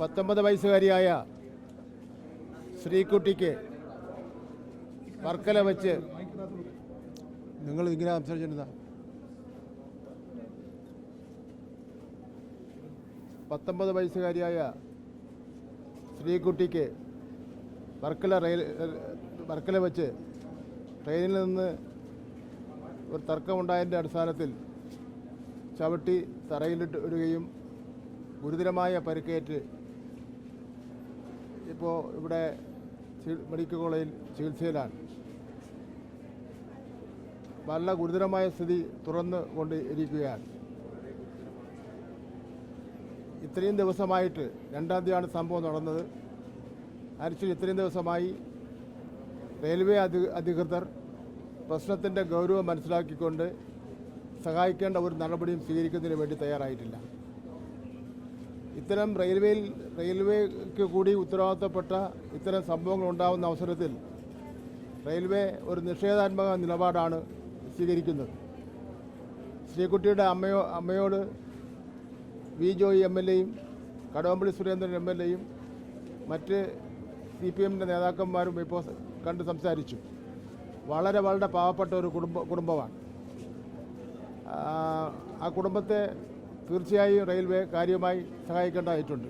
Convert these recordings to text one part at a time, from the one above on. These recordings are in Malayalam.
പത്തൊമ്പത് വയസ്സുകാരിയായ ശ്രീകുട്ടിക്ക് വർക്കല വെച്ച് നിങ്ങൾ ഇങ്ങനെ സംസാരിച്ചിരുന്ന പത്തൊമ്പത് വയസ്സുകാരിയായ ശ്രീകുട്ടിക്ക് വർക്കല റെയിൽ വർക്കല വെച്ച് ട്രെയിനിൽ നിന്ന് ഒരു തർക്കമുണ്ടായതിന്റെ അടിസ്ഥാനത്തിൽ ചവിട്ടി തറയിലിട്ട് ഇടുകയും ഗുരുതരമായ പരിക്കേറ്റ് ഇപ്പോൾ ഇവിടെ മെഡിക്കൽ കോളേജിൽ ചികിത്സയിലാണ്. നല്ല ഗുരുതരമായ സ്ഥിതി തുറന്നു കൊണ്ട് ഇരിക്കുകയാണ് ഇത്രയും ദിവസമായിട്ട് രണ്ടാം തീയതിയാണ് സംഭവം നടന്നത്. ആക്ച്വലി ഇത്രയും ദിവസമായി റെയിൽവേ അധി അധികൃതർ പ്രശ്നത്തിന്റെ ഗൗരവം മനസ്സിലാക്കിക്കൊണ്ട് സഹായിക്കേണ്ട ഒരു നടപടിയും സ്വീകരിക്കുന്നതിന് വേണ്ടി തയ്യാറായിട്ടില്ല. ഇത്തരം റെയിൽവേയിൽ റെയിൽവേക്ക് കൂടി ഉത്തരവാദിത്തപ്പെട്ട ഇത്തരം സംഭവങ്ങൾ ഉണ്ടാകുന്ന അവസരത്തിൽ റെയിൽവേ ഒരു നിഷേധാത്മക നിലപാടാണ് സ്വീകരിക്കുന്നത്. ശ്രീകുട്ടിയുടെ അമ്മയോ അമ്മയോട് വി ജോയി എം എൽ എയും കടവമ്പള്ളി സുരേന്ദ്രൻ എം എൽ എയും മറ്റ് സി പി എമ്മിന്റെ നേതാക്കന്മാരും ഇപ്പോൾ കണ്ട് സംസാരിച്ചു. വളരെ വളരെ പാവപ്പെട്ട ഒരു കുടുംബ കുടുംബമാണ്. ആ, കുടുംബത്തെ തീർച്ചയായും റെയിൽവേ കാര്യമായി സഹായിക്കേണ്ടതായിട്ടുണ്ട്.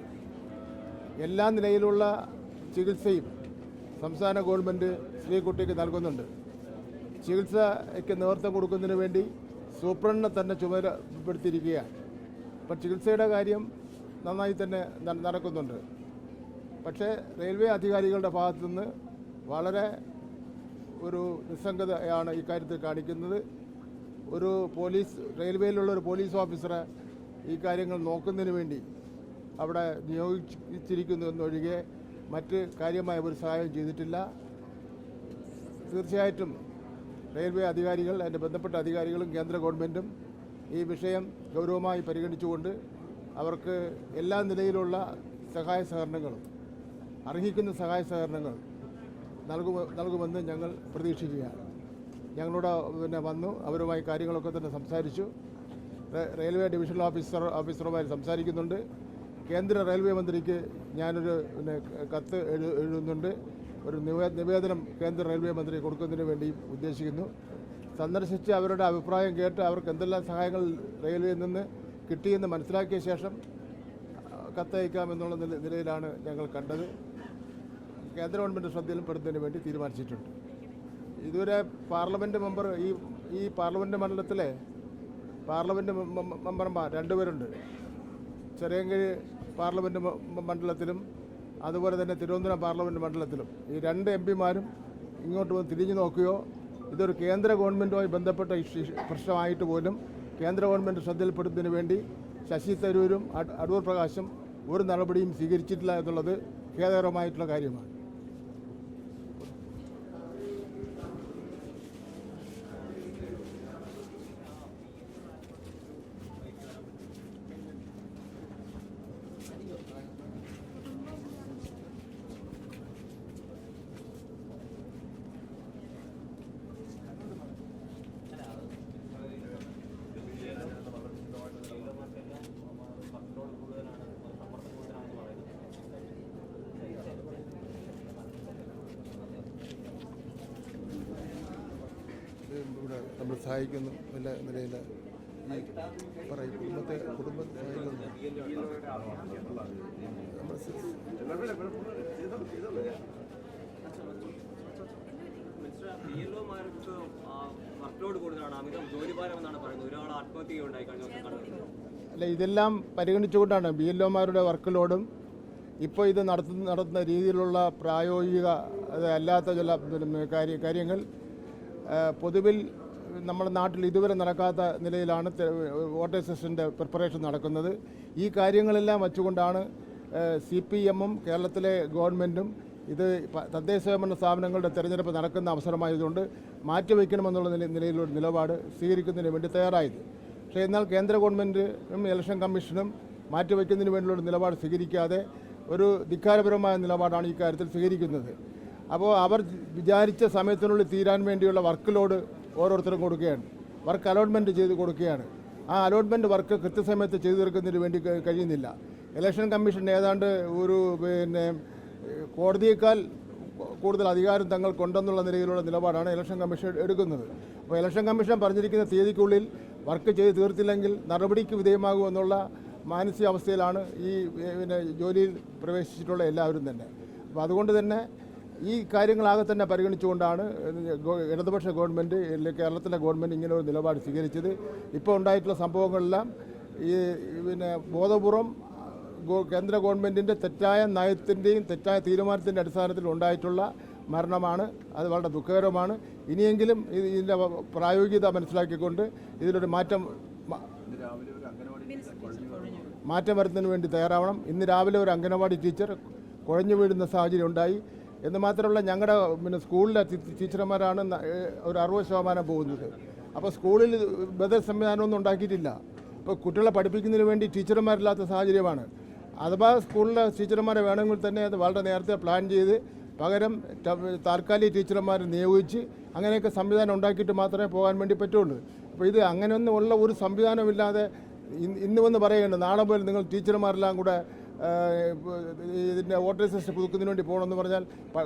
എല്ലാ നിലയിലുള്ള ചികിത്സയും സംസ്ഥാന ഗവൺമെന്റ് ശ്രീകുട്ടിക്ക് നൽകുന്നുണ്ട്. ചികിത്സയ്ക്ക് നേതൃത്വം കൊടുക്കുന്നതിന് വേണ്ടി സൂപ്രണ്ടിനെ തന്നെ ചുമതലപ്പെടുത്തിയിരിക്കുകയാണ്. അപ്പം ചികിത്സയുടെ കാര്യം നന്നായി തന്നെ നടക്കുന്നുണ്ട്. പക്ഷേ റെയിൽവേ അധികാരികളുടെ ഭാഗത്തു നിന്ന് വളരെ ഒരു നിസ്സംഗതയാണ് ഇക്കാര്യത്തിൽ കാണിക്കുന്നത്. ഒരു പോലീസ് റെയിൽവേയിലുള്ള ഒരു പോലീസ് ഓഫീസറെ ഈ കാര്യങ്ങൾ നോക്കുന്നതിന് വേണ്ടി അവിടെ നിയോഗിച്ചിരിക്കുന്നു എന്നൊഴികെ മറ്റ് കാര്യമായ ഒരു സഹായം ചെയ്തിട്ടില്ല. തീർച്ചയായിട്ടും റെയിൽവേ അധികാരികൾ അതിന്റെ ബന്ധപ്പെട്ട അധികാരികളും കേന്ദ്ര ഗവൺമെന്റും ഈ വിഷയം ഗൗരവമായി പരിഗണിച്ചുകൊണ്ട് അവർക്ക് എല്ലാ നിലയിലുള്ള സഹായ സഹകരണങ്ങളും അർഹിക്കുന്ന സഹായ സഹകരണങ്ങൾ നൽകുമ നൽകുമെന്ന് ഞങ്ങൾ പ്രതീക്ഷിക്കുകയാണ്. ഞങ്ങളോട് പിന്നെ വന്നു അവരുമായി കാര്യങ്ങളൊക്കെ തന്നെ സംസാരിച്ചു. റെയിൽവേ ഡിവിഷണൽ ഓഫീസർ ഓഫീസറുമായി സംസാരിക്കുന്നുണ്ട്. കേന്ദ്ര റെയിൽവേ മന്ത്രിക്ക് ഞാനൊരു പിന്നെ കത്ത് എഴു എഴുതുന്നുണ്ട്. ഒരു നിവേ നിവേദനം കേന്ദ്ര റെയിൽവേ മന്ത്രി കൊടുക്കുന്നതിന് വേണ്ടി ഉദ്ദേശിക്കുന്നു. സന്ദർശിച്ച് അവരുടെ അഭിപ്രായം കേട്ട് അവർക്ക് എന്തെല്ലാം സഹായങ്ങൾ റെയിൽവേയിൽ നിന്ന് കിട്ടിയെന്ന് മനസ്സിലാക്കിയ ശേഷം കത്തയക്കാമെന്നുള്ള നില- നിലയിലാണ് ഞങ്ങൾ കണ്ടത്. കേന്ദ്ര ഗവൺമെന്റ് ശ്രദ്ധയിൽപ്പെടുന്നതിന് വേണ്ടി തീരുമാനിച്ചിട്ടുണ്ട്. ഇതുവരെ പാർലമെന്റ് മെമ്പർ ഈ ഈ പാർലമെന്റ് മണ്ഡലത്തിലെ മെ- മെമ്പർമാർ രണ്ടുപേരുണ്ട്. ചെറിയങ്കിഴി മ- മണ്ഡലത്തിലും അതുപോലെ തന്നെ തിരുവനന്തപുരം പാർലമെന്റ് മണ്ഡലത്തിലും. ഈ രണ്ട് എം പിമാരും ഇങ്ങോട്ട് വന്ന് തിരിഞ്ഞു നോക്കുകയോ ഇതൊരു കേന്ദ്ര ഗവൺമെന്റുമായി ബന്ധപ്പെട്ട പ്രശ്നമായിട്ട് പോലും കേന്ദ്ര ഗവൺമെന്റ് ശ്രദ്ധയിൽപ്പെടുന്നതിന് വേണ്ടി ശശി തരൂരും അട്- അടൂർ പ്രകാശും ഒരു നടപടിയും സ്വീകരിച്ചിട്ടില്ല എന്നുള്ളത് ഖേദകരമായിട്ടുള്ള കാര്യമാണ് ഇത് ഇവിടെ നമ്മൾ സഹായിക്കുന്നു എല്ലാ നിലയിൽ ഈ പറയും കുടുംബത്തെ കുടുംബത്തെ പിഎൽഒമാർക്ക് എന്നാണ് പറയുന്നത് അല്ല ഇതെല്ലാം പരിഗണിച്ചുകൊണ്ടാണ് ബി എൽ ഒമാരുടെ വർക്ക് ലോഡും ഇപ്പോൾ ഇത് നടത്തുന്ന നടത്തുന്ന രീതിയിലുള്ള പ്രായോഗിക അല്ലാത്ത ചില കാര്യ കാര്യങ്ങൾ പൊതുവിൽ നമ്മുടെ നാട്ടിൽ ഇതുവരെ നടക്കാത്ത നിലയിലാണ് വോട്ടേഴ്സ് സെഷന്റെ പ്രിപ്പറേഷൻ നടക്കുന്നത്. ഈ കാര്യങ്ങളെല്ലാം വച്ചുകൊണ്ടാണ് സി പി എമ്മും കേരളത്തിലെ ഗവൺമെന്റും ഇത് തദ്ദേശ സ്വയംഭരണ സ്ഥാപനങ്ങളുടെ തെരഞ്ഞെടുപ്പ് നടക്കുന്ന അവസരമായതുകൊണ്ട് മാറ്റിവെക്കണമെന്നുള്ള നില നിലയിലുള്ള നിലപാട് സ്വീകരിക്കുന്നതിന് വേണ്ടി തയ്യാറായത്. പക്ഷേ എന്നാൽ കേന്ദ്ര ഗവൺമെന്റും ഇലക്ഷൻ കമ്മീഷനും മാറ്റിവെക്കുന്നതിന് വേണ്ടിയുള്ള നിലപാട് സ്വീകരിക്കാതെ ഒരു ധിക്കാരപരമായ നിലപാടാണ് ഈ കാര്യത്തിൽ സ്വീകരിക്കുന്നത്. അപ്പോൾ അവർ വിചാരിച്ച സമയത്തിനുള്ളിൽ തീരാൻ വേണ്ടിയുള്ള വർക്ക് ലോഡ് ഓരോരുത്തരും കൊടുക്കുകയാണ്. വർക്ക് അലോട്ട്മെന്റ് ചെയ്ത് കൊടുക്കുകയാണ്. ആ അലോട്ട്മെന്റ് വർക്ക് കൃത്യസമയത്ത് ചെയ്തു തീർക്കുന്നതിന് വേണ്ടി കഴിയുന്നില്ല. ഇലക്ഷൻ കമ്മീഷൻ ഏതാണ്ട് ഒരു പിന്നെ കോടതിയേക്കാൾ കൂടുതൽ അധികാരം തങ്ങൾക്കുണ്ടെന്നുള്ള നിലയിലുള്ള നിലപാടാണ് ഇലക്ഷൻ കമ്മീഷൻ എടുക്കുന്നത്. അപ്പോൾ ഇലക്ഷൻ കമ്മീഷൻ പറഞ്ഞിരിക്കുന്ന തീയതിക്കുള്ളിൽ വർക്ക് ചെയ്ത് തീർത്തില്ലെങ്കിൽ നടപടിക്ക് വിധേയമാകുമെന്നുള്ള മാനസികാവസ്ഥയിലാണ് ഈ പിന്നെ ജോലിയിൽ പ്രവേശിച്ചിട്ടുള്ള എല്ലാവരും തന്നെ. അപ്പോൾ അതുകൊണ്ട് തന്നെ ഈ കാര്യങ്ങളാകെ തന്നെ പരിഗണിച്ചുകൊണ്ടാണ് ഇടതുപക്ഷ ഗവൺമെന്റ് കേരളത്തിലെ ഗവൺമെന്റ് ഇങ്ങനെ ഒരു നിലപാട് സ്വീകരിച്ചത്. ഇപ്പോൾ ഉണ്ടായിട്ടുള്ള സംഭവങ്ങളെല്ലാം ഈ പിന്നെ ബോധപൂർവം കേന്ദ്ര ഗവൺമെന്റിന്റെ തെറ്റായ നയത്തിന്റെയും തെറ്റായ തീരുമാനത്തിന്റെ അടിസ്ഥാനത്തിൽ ഉണ്ടായിട്ടുള്ള മരണമാണ്. അത് വളരെ ദുഃഖകരമാണ് ഇനിയെങ്കിലും ഇത് ഇതിന്റെ പ്രായോഗികത മനസ്സിലാക്കിക്കൊണ്ട് ഇതിലൊരു മാറ്റം മാറ്റം വരുന്നതിന് വേണ്ടി തയ്യാറാവണം. ഇന്ന് രാവിലെ ഒരു അംഗനവാടി ടീച്ചർ കുഴഞ്ഞു വീഴുന്ന സാഹചര്യം ഉണ്ടായി. എന്ന് മാത്രമല്ല ഞങ്ങളുടെ പിന്നെ സ്കൂളിലെ ടീച്ചർമാരാണ് ഒരു അറുപത് ശതമാനം പോകുന്നത്. അപ്പോൾ സ്കൂളിൽ ബദൽ സംവിധാനമൊന്നും ഉണ്ടാക്കിയിട്ടില്ല. ഇപ്പോൾ കുട്ടികളെ പഠിപ്പിക്കുന്നതിന് വേണ്ടി ടീച്ചർമാരില്ലാത്ത സാഹചര്യമാണ്. അഥവാ സ്കൂളിലെ ടീച്ചർമാരെ വേണമെങ്കിൽ തന്നെ അത് വളരെ നേരത്തെ പ്ലാൻ ചെയ്ത് പകരം താൽക്കാലിക ടീച്ചർമാരെ നിയോഗിച്ച് അങ്ങനെയൊക്കെ സംവിധാനം ഉണ്ടാക്കിയിട്ട് മാത്രമേ പോകാൻ വേണ്ടി പറ്റുള്ളൂ. അപ്പോൾ ഇത് അങ്ങനെയൊന്നും ഉള്ള ഒരു സംവിധാനമില്ലാതെ ഇന്ന് വന്ന് പറയുന്നുണ്ട് നാളെ മുതൽ നിങ്ങൾ ടീച്ചർമാരെല്ലാം കൂടെ ഇതിന്റെ വോട്ടേഴ്സ് ലിസ്റ്റ് പുതുക്കുന്നതിന് വേണ്ടി പോകണമെന്ന് പറഞ്ഞാൽ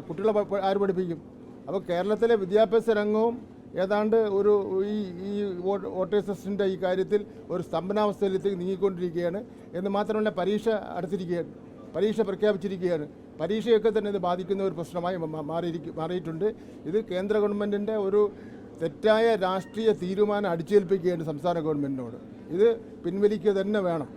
കുട്ടികളെ ആര് പഠിപ്പിക്കും? അപ്പോൾ കേരളത്തിലെ വിദ്യാഭ്യാസ രംഗവും ഏതാണ്ട് ഒരു ഈ ഈ വോട്ട് വോട്ടേഴ്സ് ലിസ്റ്റിന്റെ ഈ കാര്യത്തിൽ ഒരു സ്തംഭനാവസ്ഥയിലേക്ക് നീങ്ങിക്കൊണ്ടിരിക്കുകയാണ്. എന്ന് മാത്രമല്ല പരീക്ഷ അടുത്തിരിക്കുകയാണ്. പരീക്ഷ പ്രഖ്യാപിച്ചിരിക്കുകയാണ്. പരീക്ഷയൊക്കെ തന്നെ ഇത് ബാധിക്കുന്ന ഒരു പ്രശ്നമായി മാറിയിരിക്കും മാറിയിട്ടുണ്ട്. ഇത് കേന്ദ്ര ഗവൺമെന്റിന്റെ ഒരു തെറ്റായ രാഷ്ട്രീയ തീരുമാനം അടിച്ചേൽപ്പിക്കുകയാണ് സംസ്ഥാന ഗവൺമെന്റിനോട് ഇത് പിൻവലിക്കുക തന്നെ വേണം.